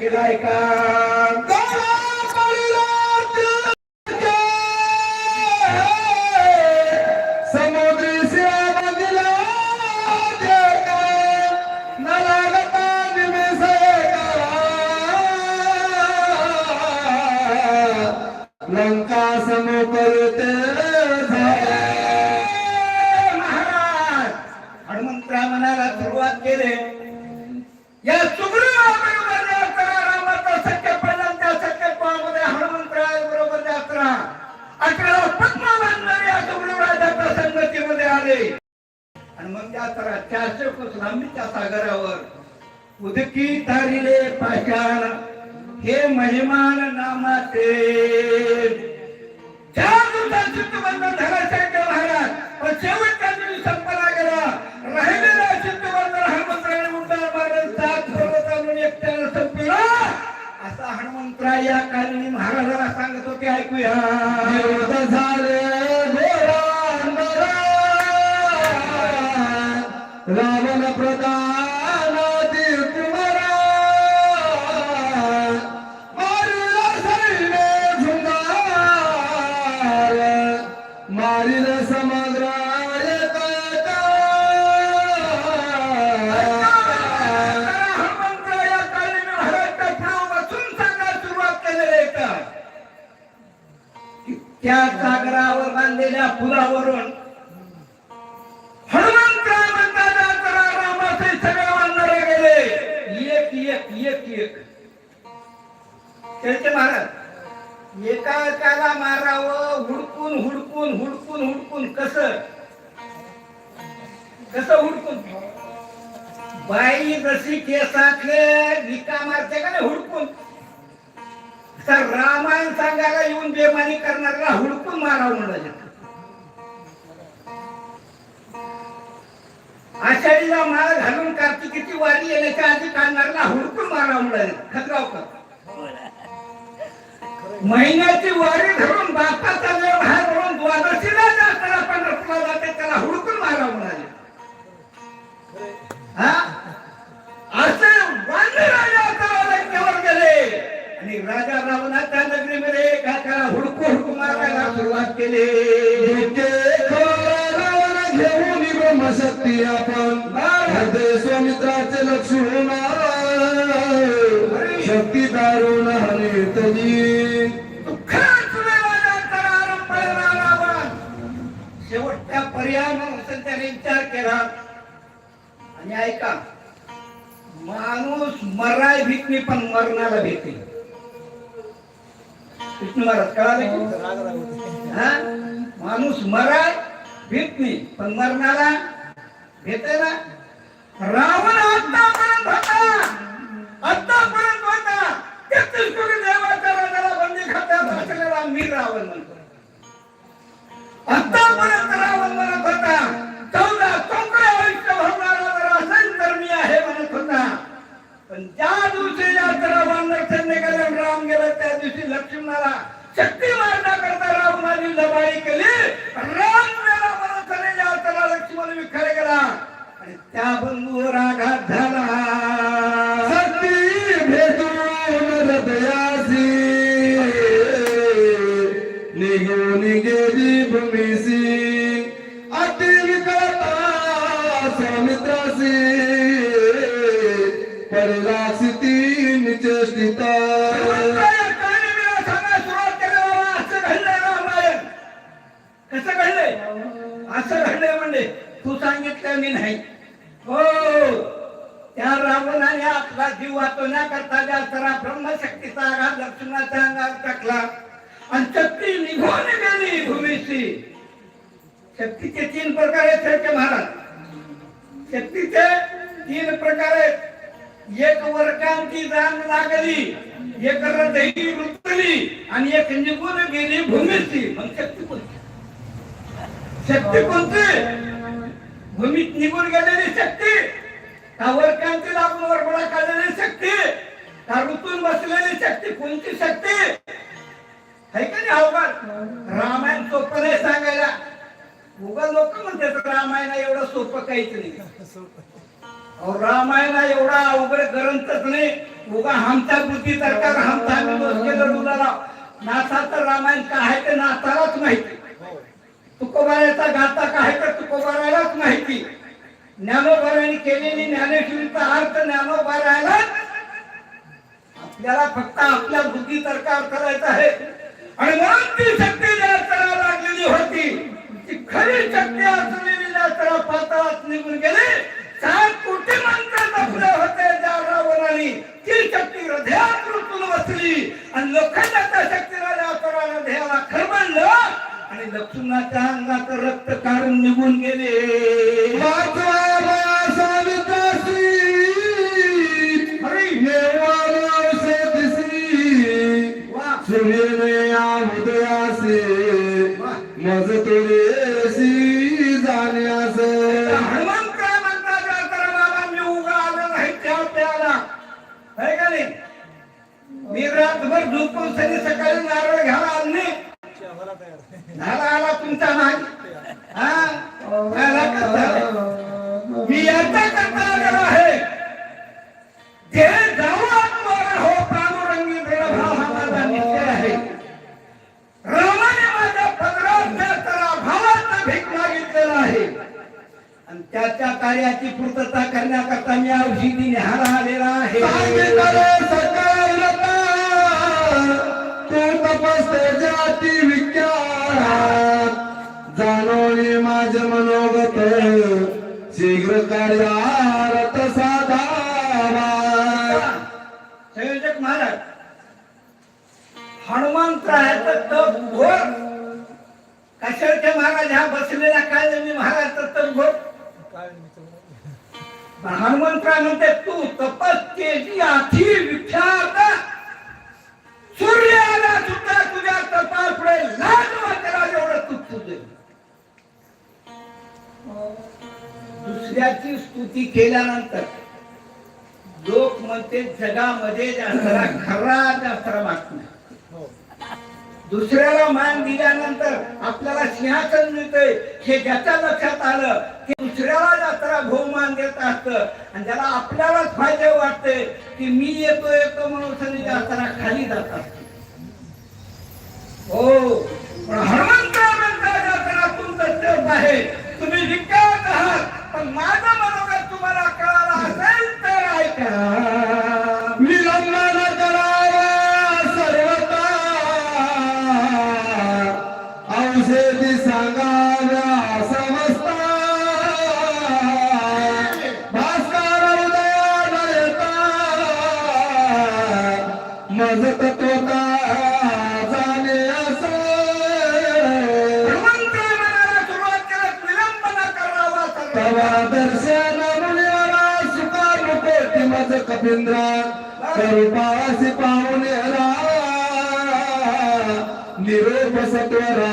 केलाय का हे महिमान नामाचे. ज्या दिवसात चित्तबंधन झाला महाराज पण शेवटच्या दिवशी संपला गेला. राहिलेला चित्तबंधन सात संपला. असा हनुमंतराय या कारणी महाराजाला सांगत होते ऐकूया झाले रावण प्रधान त्या सागरावर बांधलेल्या पुलावरून हनुमंतराय रामाचे सगळे गेले. एक एक एक एक. महाराज एका मारावं हुडकून हुडकून हुडकून हुडकून. कस? कस हुडकून? बाई जशी केसातले विका मारते का नाही हुडकून? तर रामायण सांगायला येऊन बेमानी करणाऱ्याला हुडकून मारावं म्हणाले आषाढीला माळ घालून कार्तिकीची वारी येण्याच्या आधी काढणाऱ्याला हुडकून मारावं म्हणाले खतगावकर. महिन्याची वारी धरून बापाचा वेळ बाहेर म्हणून द्वादशीला जाताना पंढरपूरला जाते त्याला हुडकून मारावं म्हणाले हा? असे वानराजा आता आणि राजा रावणाच्या नगरीमध्ये एकाला हुडकू हुडकू मारायला सुरुवात केली. घेऊन ब्रह्मशक्ती आपण. स्वामित्राचे लक्ष होणार शक्ती दारुण हने तरी. शेवटच्या पर्यायानं असं त्याने विचार केला. आणि ऐका माणूस मराय भीत नाही पण मरणाला भीती विष्णू महाराज कळाले की? हा? माणूस मराय भीत नाही. पण मरणाला भेटे ना? रावण आतापर्यंत होता. आतापर्यंत होता. तेहतीस कोटी देवाच्या राजाला बंदी खात्यात असलेला मी रावण म्हणतो. आतापर्यंत रावण म्हणत होता. चौदा चौकडे आयुष्य भरणारा जर असेल तर मी आहे म्हणत होता पण ज्या दिवशी यात्रा बांधणार सैन्य राम गेला त्या दिवशी लक्ष्मणाला शक्ती मारण्याकरता रावणाने लबाई केली. राम गेला म्हणत यात्रा लक्ष्मण विखरे गेला. आणि त्या बंधूवर आघात झाला. शक्ती भेटून हृदयासी निघून गेली भूमिसी अति विकटा सौमित्रासी पडलासी तीन चेष्टिता कसं घडलंय असं घडलंय म्हणजे तू सांगितलं मी नाही हो त्या रावणाने आपला जीव वाचवण्याकरता ज्या सरा ब्रह्मशक्तीचा आघात लक्ष्मणाच्या अंगावर टाकला आणि शक्ती निघून गेली भूमीशी शक्तीचे तीन प्रकार आहेत सरके महाराज शक्तीचे तीन प्रकार आहेत एक जाण लागली. एक हृदयी रुतली आणि एक निघून गेली भूमीची. मग शक्ती कोणती? शक्ती कोणती? भूमीत निघून गेलेली शक्ती. का वरकांची लागून वरबडा काढलेली शक्ती. का ऋतून बसलेली शक्ती कोणती शक्ती? है का नाही अवघड? रामायण सोपं नाही सांगायला. उगा लोक म्हणतात रामायण एवढं सोपं काहीच नाही. रामायणा एवढा अवघड ग्रंथच नाही. उगा हमचा बुद्धी सरकार दोष केलं रुदाला नाथाचं रामायण काय ते नाथालाच माहिती. तुकोबाराचा गाता काय तर तुकोबारालाच माहिती. ज्ञानोबाराने केलेली ज्ञानेश्वरीचा अर्थ ज्ञानोबारायला आपल्याला फक्त आपल्या बुद्धी तर्कार करायचा आहे. आणि म्हणून ती शक्ती जास्तरा लागलेली होती. ती खरी शक्ती असलेली जास्तरा पाताळात निघून गेली. सात कोटी मंत्र जपले होते ज्या रावणाने? ती शक्ती हृदयात रुतून बसली. आणि लोकांना त्या शक्तीला जास्तराला ध्येयाला खरबडलं आणि लक्ष्मणाच्या अंगात रक्त काढून निघून गेले. रातभर झोपून सरी सकाळी नारळ घ्यावा आलो झाला आला तुमचा नाही मी याचा करता आलेलो आहे जे जाऊ आत्माला हो पांडुरंगी भाव हा माझा निश्चय आहे. रामाने माझ्या पंधरा त्याला भावाचा भीक मागितलेला आहे. आणि त्याच्या कार्याची पूर्तता करण्याकरता मी औषधी निहारा आलेला आहे. तपस्ते जाती विचारात जाणवली माझ मनोगत. शीघ्र कार्यारत साधावा संयोजक महाराज हनुमंतरायाचं तप घोर. कशाच्या महाराज हा बसलेला काय मी महाराज तप घोर? पण हनुमंतराय म्हणते तू तपस केली आधी विख्यात. सूर्य सुद्धा तुझ्या तपापुढे लाज वाटेला एवढं तू तुझे दुसऱ्याची स्तुती केल्यानंतर लोक म्हणते जगामध्ये जास्तरा खरा जास्तरा बातम्या दुसऱ्याला मान दिल्यानंतर आपल्याला सिंहासन मिळतंय. हे ज्याच्या लक्षात आलं की दुसऱ्याला जात्रा बहुमान देत असत. आणि ज्याला आपल्यालाच फायदे वाटते की मी येतो येतो म्हणून सगळी जात्रा खाली जात असत निरोप सत्वरा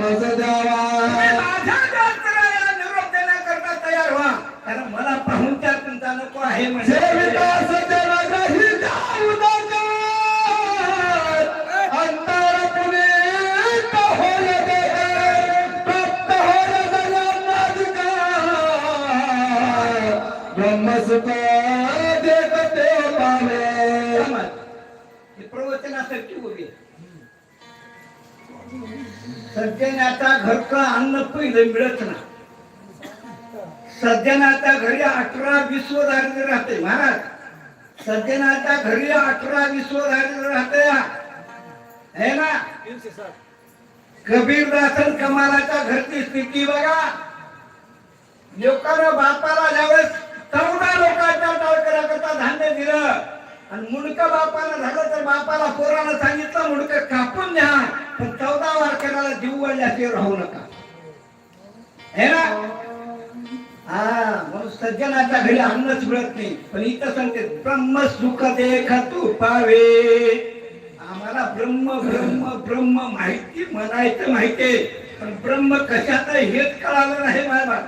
मज द्यावा माझ्या जात्रेला निरोप देण्याकरता तयार व्हा. कारण मला पाहून त्या तुमचा नको आहे म्हणजे विकास जनग्रही जाऊदकार अंतर पुनीत होय दे सज्जनाचा घरचं अन्न पहिलं मिळत ना सज्जनाच्या घरी अठरा विश्व दारिद्र्य राहते महाराज. सज्जनाच्या घरी अठरा विश्व दारिद्र्य राहते है. ना? कबीरदासन कमालाच्या घरची स्थिती बघा? लोकांना बापाला ज्यावेळेस चौदा लोकांच्या करता धान्य दिलं आणि मुंडक बापाला झालं तर बापाला पोरानं सांगितलं मुंडक कापून द्या पण चौदा वारकऱ्याला जीव वळल्याशिवाय राहू नका. हे ना? हा म्हणून सज्जनाच्या घरी अन्नच मिळत नाही. पण इथं सांगते ब्रह्म सुख देख तू पावे. आम्हाला ब्रह्म ब्रह्म ब्रह्म माहिती म्हणायचं माहितीये पण ब्रह्म कशात हेच कळालं नाही मला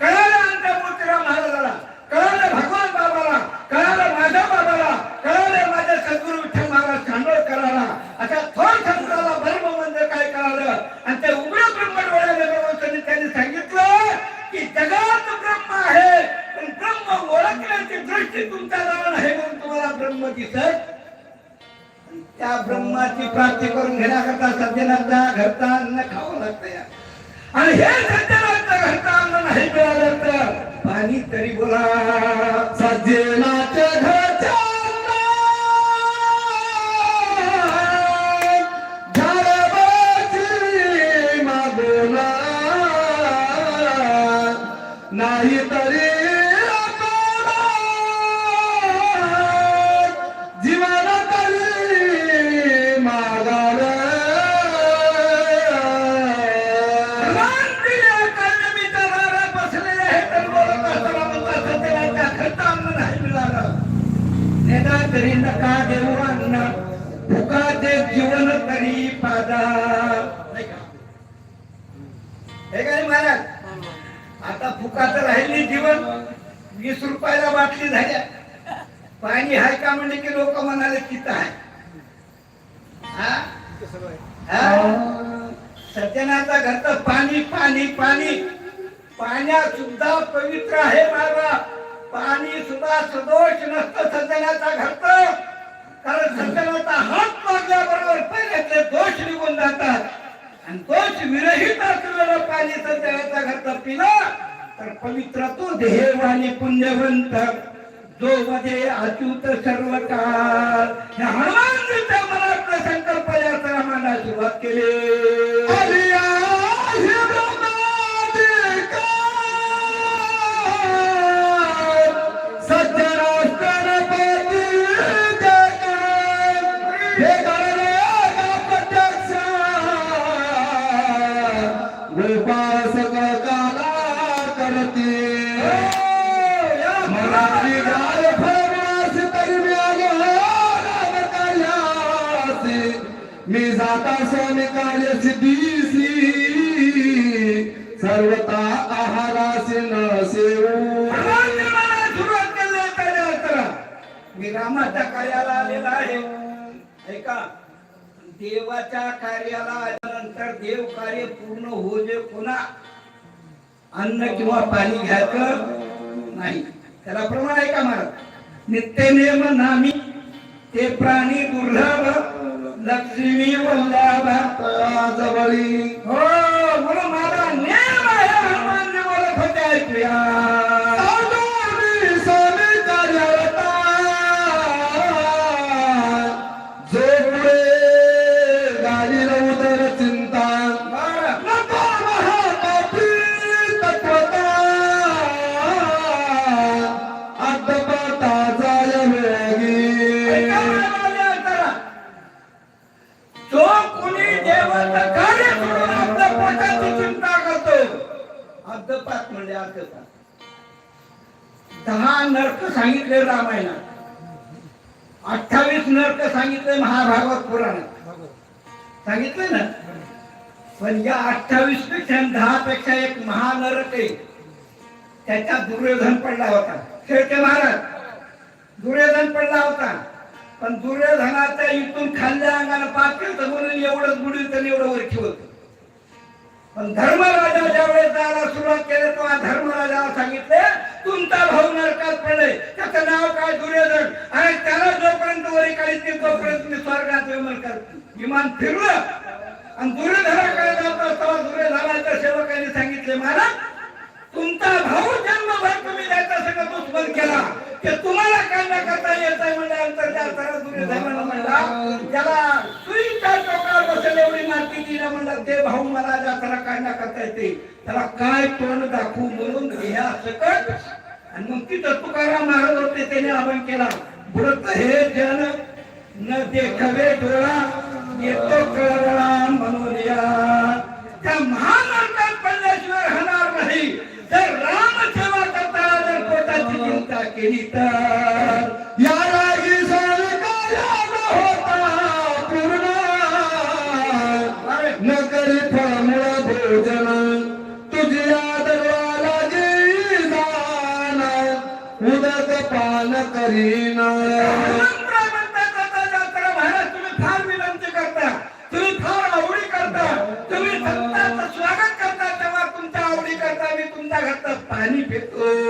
कळालं आमच्या मोतीराम महाराजाला. कळालं भगवान बाबाला. कळालं माझ्या बाबाला कळाले माझ्या सद्गुरू विठ्ठल महाराज खांडोळकराला आता थोर संताला धर्म म्हणजे काय कळालं? आणि ते उघडं ब्रह्म डोळ्याने त्यांनी सांगितलं की जगात ब्रह्म आहे पण ब्रह्म ओळखण्याची दृष्टी तुमच्या जवळ आहे म्हणून तुम्हाला ब्रह्म दिसत. त्या ब्रह्माची प्राप्ती करून घेण्याकरता सज्जनांचा घरचा अन्न खावं लागतं या. आणि हे सज्जनांचा घरचा अन्न नाही मिळालं तर पाणी तरी बोला. सज्जना तरी नका देऊ अन्न? भुकाचे जीवन तरी पादा. नाही हे काय महाराज? आता फुकाचं राहिली जीवन. वीस रुपयाला बाटली झाल्या. पाणी आहे का म्हणजे की लोक म्हणाले तिथं आहे? हा? सज्जनाचा घरचं पाणी पाणी पाणी. पाण्या सुद्धा पवित्र आहे महाराज पाणी सुद्धा सदोष नसतं सज्जनाचा घरचं कारण सज्जनाचा हात मागल्याबरोबर पहिल्यातले दोष निघून जातात. आणि दोष विरहित असलेलं पाणी सज्जनाचा घरचं पिलं तर पवित्र तो आणि पुण्यवंत जो मध्ये अच्युत सर्व काळ हे हनुमानजीच्या मनातला संकल्प यात्रा मांडा सुरुवात केली. जाता कार्य सिद्धीसी सर्वता आहारासी न सेवू सुरुवात केली आहे मी रामाच्या कार्याला आलेला आहे. ऐका देवाच्या कार्याला आल्यानंतर देव कार्य पूर्ण होऊ दे पुन्हा. अन्न किंवा पाणी घ्यायचं नाही. त्याला प्रमाण आहे का महाराज? नित्य नियम नामी. ते प्राणी दुर्लभ लक्ष्मी वल्लभ जवळी हो म्हणून माझा नियम आहे हनुमानजी बोलत होते ऐकूया. पण या अठ्ठावीसपेक्षा दहा पेक्षा एक महानरक आहे. त्याचा दुर्योधन पडला होता. खेळते महाराज दुर्योधन पडला होता. पण दुर्योधनाच्या इथून खाल्ल्या अंगाला पाप केलं म्हणून एवढंच बुडील तर एवढं वर ठेवत पण धर्मराजा ज्यावेळेस जायला सुरुवात केली तेव्हा धर्मराजाला सांगितले तुमचा भाऊ नरकात पडले त्याचं नाव काय दुर्योधन? आणि त्याला जोपर्यंत वरी काढित तोपर्यंत मी स्वर्गात विमान कर विमान फिरलं. आणि दुर्योधनाकडे जात असताना दुर्योधनाच्या सेवकांनी सांगितले महाराज तुमचा भाऊ जन्मभर तुम्ही त्याच्या सगळं दुश्मन केला. ते तुम्हाला काय न करता येत आहे म्हणल्यानंतर त्या सरळ दुर्योधनानं म्हणला. त्याला सुईच्या टोकावर बसेल एवढी माती दिला म्हणला ते भाऊ मला त्याला काय न करता येते. त्याला काय तोंड दाखवू म्हणून घ्या सकट आणि मग तिथं तुकाराम महाराज होते त्याने आवाहन केला बुडत हे जन न देखवे डोळा येतो म्हणून या त्या महानरकात पडल्याशिवाय राहणार नाही. जर राम सेवा करता जर पोटाची चिंता केली तर. या रागी होता पूर्ण. न करी फळमुळ भोजन तुझी आदरवाला जाण उदक पान करीना. पाणी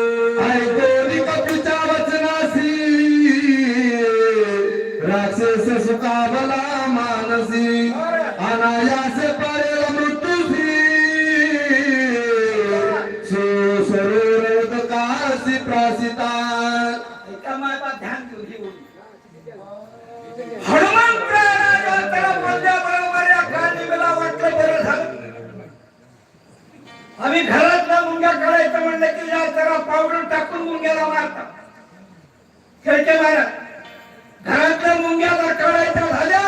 खेळते घरातल्या मुंग्या जर काढायच्या झाल्या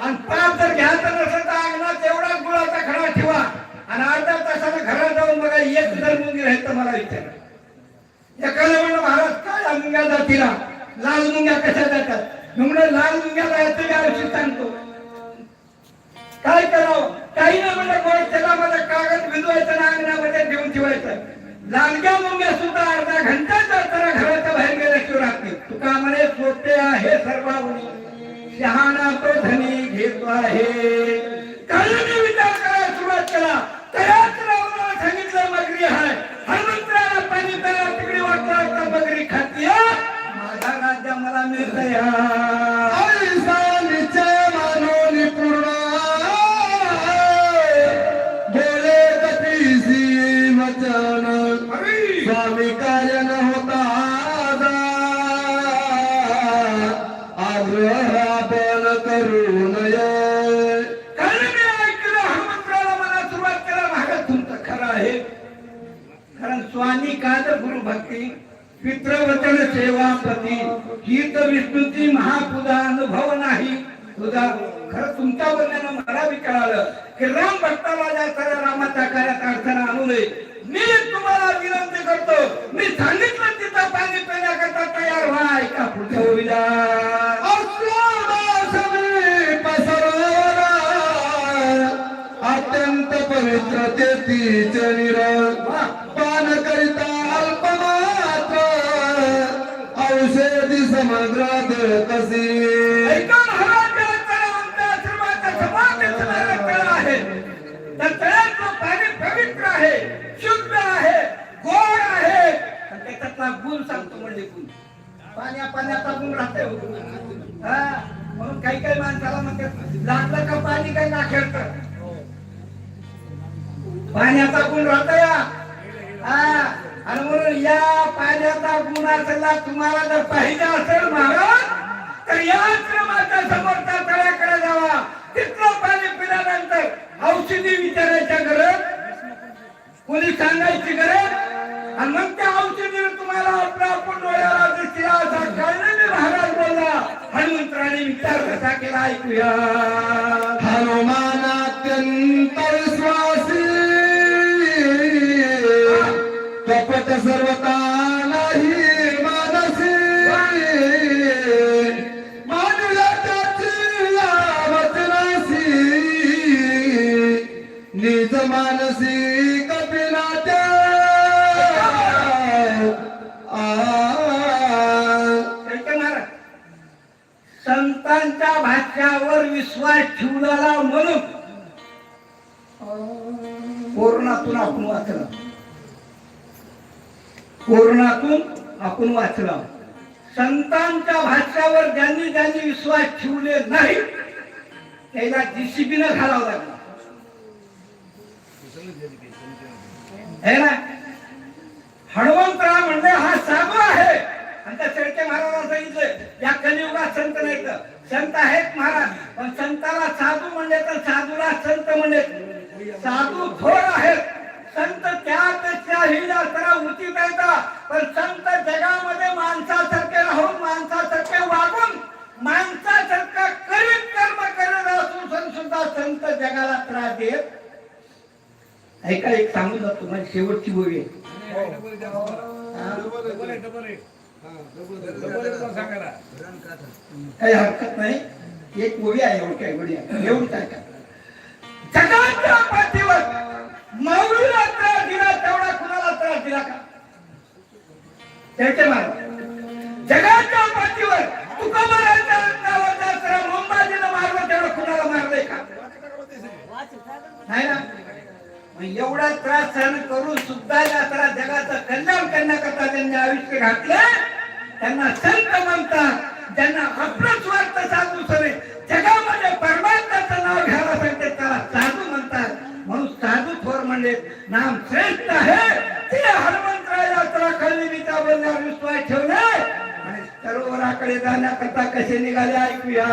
आणि पाप जर घ्यायचं नसेल तर अंगणात एवढाच गुळाचा खडा ठेवा. आणि अर्ध्या तासाला घरात जाऊन बघा एक जर मुंगी राहील तर मला विचारा. एखादं म्हणलं महाराज काय या मुंग्या जातीला? लाल मुंग्या कशा जातात? मी म्हणलं लाल मुंग्या जायचं मी आयुष्य सांगतो. काय करावं? काही ना म्हणलं त्याला तेलामध्ये कागद भिजवायचं ना अंगणामध्ये ठेवून ठेवायचं. लालग्या मुंग्या सुद्धा अर्धा घंटा जर घरात राहत नाही आहे सर्वांनी. शहाणा तो धनी घेतो आहे. काळाने विचार करायला सुरुवात केला. तयाच राहून सांगितलं मगरी आहे हनुमंतराला पाणी तयार तिकडे वाटला वाटतं मगरी खातीय? माझा राज्य मला मिळतया आहे. कारण स्वामी काद गुरु भक्ती पितृवचन सेवापती ही तर विष्णूची महापूजा अनुभव नाही. तुझा खरं तुमच्या बोलण्यानं मला बी कळालं की राम भक्ताला ज्या खऱ्या रामाच्या कार्यात अडचण आणू नये. मी तुम्हाला विनंती करतो मी सांगितलं तिथं पाणी पिण्याकरता तयार व्हा. ऐका पुढच्या ओळीला. शुद्ध आहे गोड आहे. आणि त्याच्यातला गुण सांगतो म्हणजे गुण. पाण्या पाण्याचा गुण राहते हो. हा. म्हणून काही काही माणसाला म्हणतात लागलं का पाणी काही ना खेळत पाण्याचा गुण राहतो या. हा आणि म्हणून या पाण्याचा गुण असला तुम्हाला जर पाहिजे असेल महाराज तर या आश्रमाच्या समोरच्या तळ्याकडे जावा. तिथलं पाणी पिल्यानंतर औषधी विचारायच्या गरज कोणी सांगायची गरज? आणि मग त्या औषधीवर तुम्हाला आपला आपण डोळ्याला दिसला असा कळलेले महाराज बोलला. हनुमंतराने विचार कसा केला ऐकूया. हनुमान अत्यंत विश्वास ठेवलेला म्हणून कोरोनातून आपण वाचला. कोरोनातून आपण वाचला. संतांच्या भाष्यावर ज्यांनी ज्यांनी विश्वास ठेवले नाही त्याला जीसीबीनं घालावं लागला. है ना? हनुमंतराव म्हणले हा साधू आहे. आणि त्या शेळके महाराजांना सांगितलं या कलियुगात संत नाही तर संत आहेत महाराज पण संताला साधू म्हणले तर साधूला संत म्हणले. साधू थोर आहेत. संत त्यापेक्षाही जास्त उचित आहेत पण संत जगामध्ये माणसासारखे राहून माणसासारखे वागून माणसासारखं करीत कर्म करत असून सुद्धा संत जगाला त्रास देत. ऐका एक सांगू जातो माझी शेवटची बोली. आहे. काही हरकत नाही. एक गोळी आहे एवढी काय गोळी आहे. एवढीच आहे का? जगाच्या पाठीवर माऊलीला त्रास दिला तेवढा कुणाला त्रास दिला का? त्याचे महाराज जगाच्या पाठीवर तुकोबाराच्या नावाचा सर मुंबाजीनं मारलं तेवढं कुणाला मारलंय का? नाही ना? एवढा त्रास सहन करून सुद्धा यात्रा जगाचं कल्याण करण्याकरता त्यांनी आयुष्य घातलं त्यांना संत म्हणतात ज्यांना आपलं स्वार्थ साधू सरे जगामध्ये परमात्माचं नाव घ्यायला सांगते त्याला साधू म्हणतात. म्हणून साधू थोर म्हणले नाम श्रेष्ठ आहे. ते हनुमंतराय यात्रा खाली विचार विश्वास ठेवले. आणि सरोवराकडे जाण्याकरता कसे निघाले ऐकूया.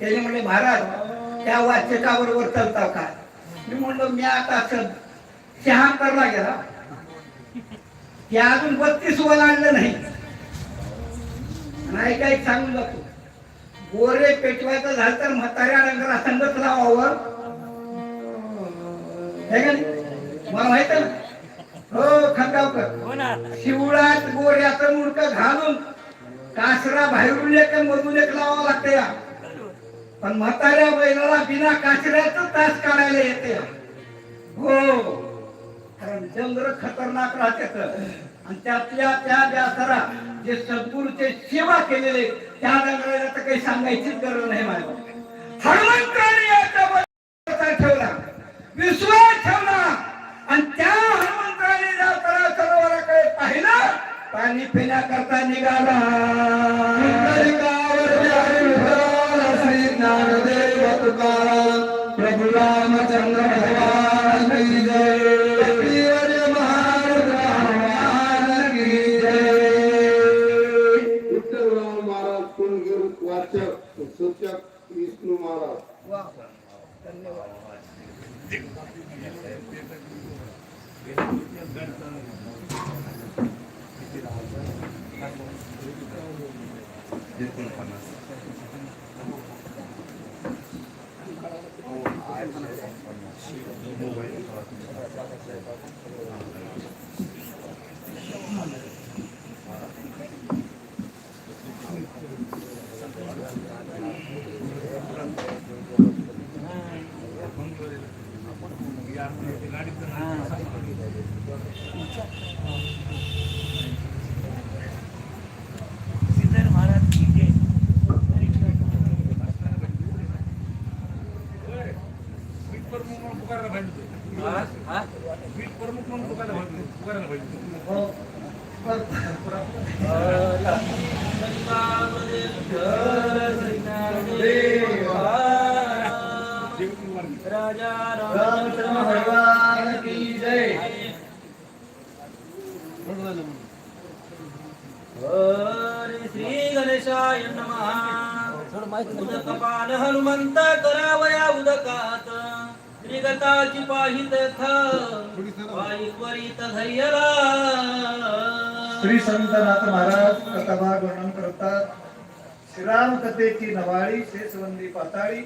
त्याने म्हणले महाराज त्या वाचकाबरोबर चालता का? मी म्हणलो मी आता असं चहा करला गेला. ते अजून बत्तीस आणलं नाही. नाही काही सांगू नको. गोरे पेटवायचं झालं तर म्हाताऱ्या डंगरा संगत लावावं. है? मला माहीत आहे ना? हो खंगावकर. शिवळात गोऱ्याचं मुडक घालून कासरा बाहेरून एक मधून एक लावावं लागते या. पण म्हाताऱ्या बैलाला बिना काचऱ्याच तास काढायला येते. हो. कारण चंद्र खतरनाक राहते आणि त्यातल्या त्या व्यासाला जे सद्गुरूचे सेवा केलेले त्या डंगराला तर काही सांगायचीच गरज नाही माझ्या हनुमंताने याच्या ठेवला. विश्वास ठेवला. आणि त्या हनुमंताने ज्या सरोवराकडे पाहिलं पाणी पिण्याकरता निघाला. ज्ञानदेव तुकाराम प्रभु रामचंद्र भगवान की जय। श्रीहरी की जय विठ्ठलराव महाराज कुलगुरू वाचक सूचक विष्णू महाराज वा, वा. धन्यवाद सिद्धर महाराज की जय हो. राजा रामचंद्र भगवान की जय हरे श्री गणेशाय नमः उदकपान हनुमंत करावया उदकात निगताची पाहित पायी त्वरित धैर्यला श्री संत नाथ महाराज कथाभाग वर्णन करतात. श्रीराम कथेची नवाळी शेषवंदी पाताळी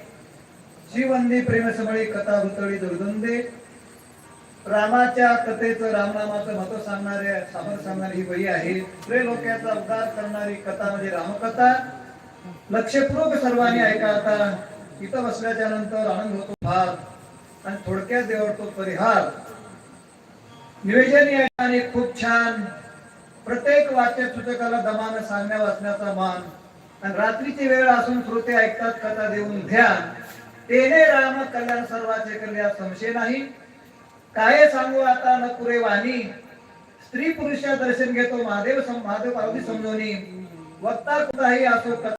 शिवंदी प्रेमसमळी कथा भुतळी दुर्गंधे. रामाच्या कथेचं रामनामाचं महत्त्व सांगणारे सामर सांगणारी ही वही आहे. त्रैलोक्याचा उद्धार करणारी कथा म्हणजे रामकथा. लक्षपूर्वक सर्वांनी ऐका आता. इथं बसल्याच्या नंतर आनंद होतो भाग. आणि थोडक्यात देवडतो परिहार. निवेदन या खूप छान. प्रत्येक वाचक सूचकाला दमान सांगण्या वाचण्याचा मान. आणि रात्रीची वेळ असून श्रोते ऐकतात कथा देऊन ध्यान तेने राम कल्याण सर्वाचे कल्याण संशय नाही. काय सांगू आता न पुरे वाणी. स्त्री पुरुषा दर्शन घेतो महादेव महादेव पार्वती समजवणी वक्ता कुठाही असो